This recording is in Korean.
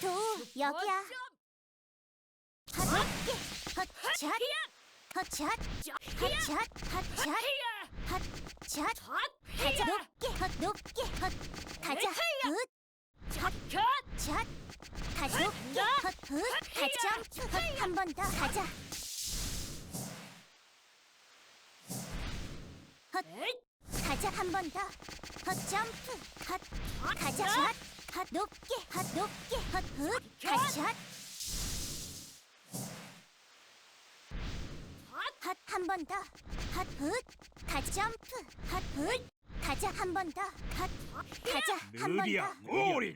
도 여기야. 헛게 헛샷 헛샷 헛샷 헛샷 헛샷 가자 높게 헛 높게 헛 가자 굿샷 가자 높게 헛굿 가자 헛한 번 더 가자 헛 가자 한 번 더 헛 점프 헛 가자 샷헛 높게 헛 높게 헛굿 가자 헛한 번 더. 헛굿. 가자 점프. 헛굿. 가자 한 번 더. 헛. 가자 한번 느리야 더. 꼬리